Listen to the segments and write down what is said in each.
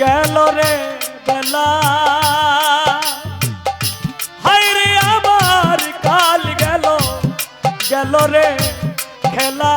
গেল রে বেলা। হাইরে আমার কাল গেল গেল রে খেলা।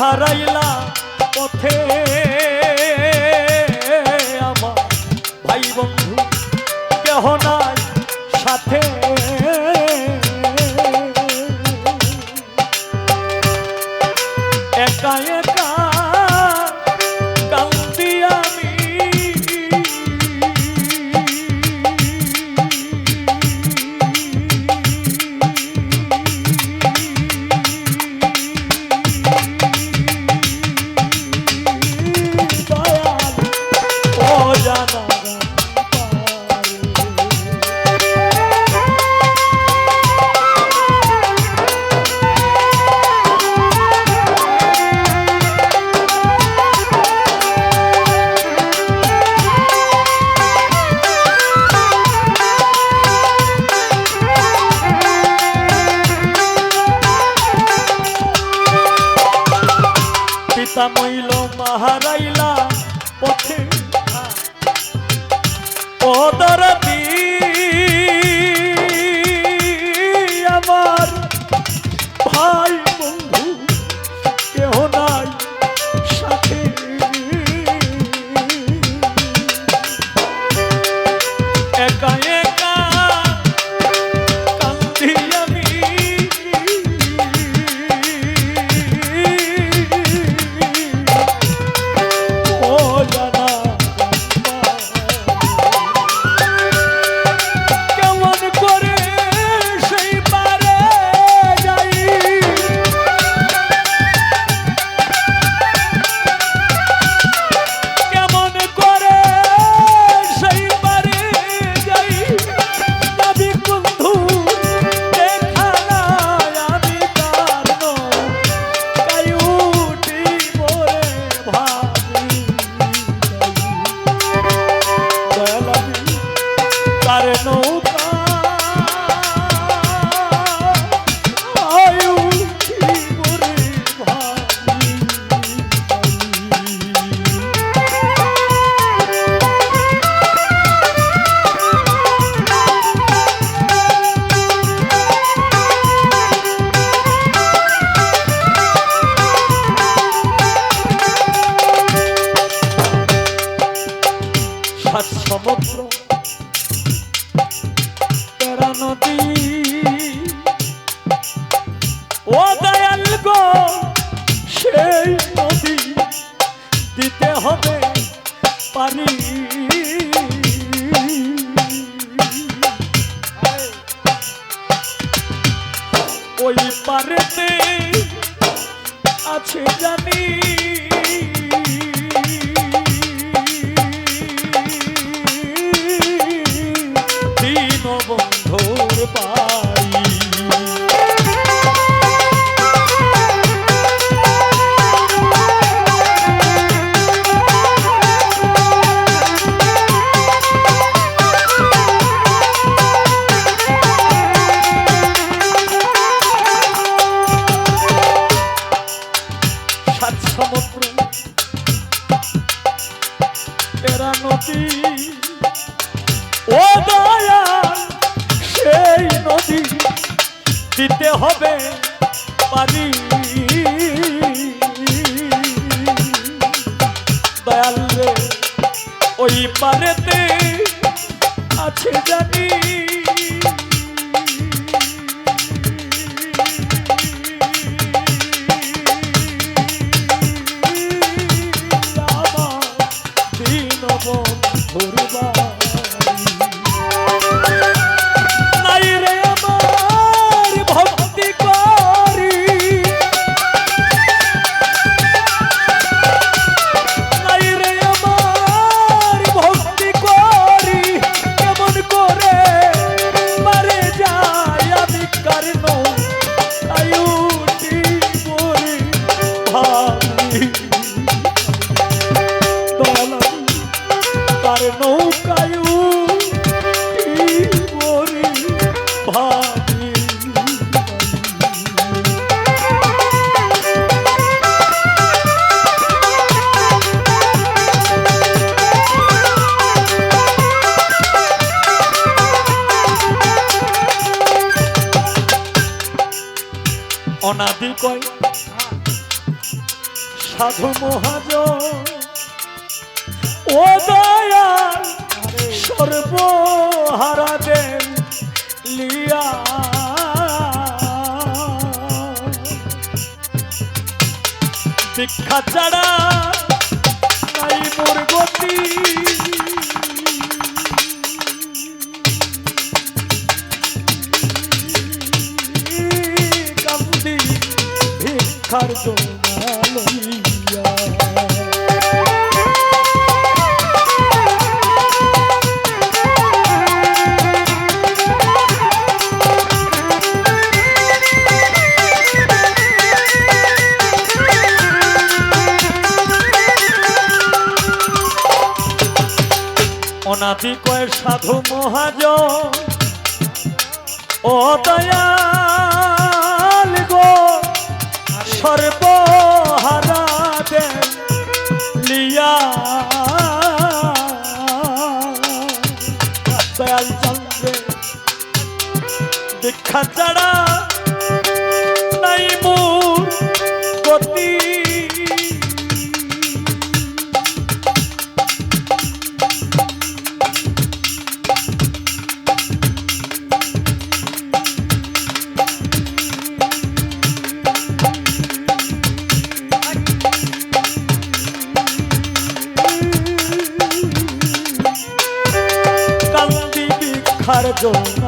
হারাইলা পথে পিতা মইল মহারাজ। পানি ওই পারেতে আছে জানি। দীনবন্ধুর পা শাস্তি দিতে হবে পানি। দয়াল ওই পারেতে আছে জানি। সাধু মহাজ ও দয়াল, সর্বহারা দেন লিয়া। দীক্ষা ছাড়া তাই মোর গতি। কান্দি ভিক্ষার জন্য। সনাতি কয় সাধু মহাজ ও দয়াল গো সর্বহারা লিয়া। দয়াল চন্দ্রে দীক্ষা ছাড়া I don't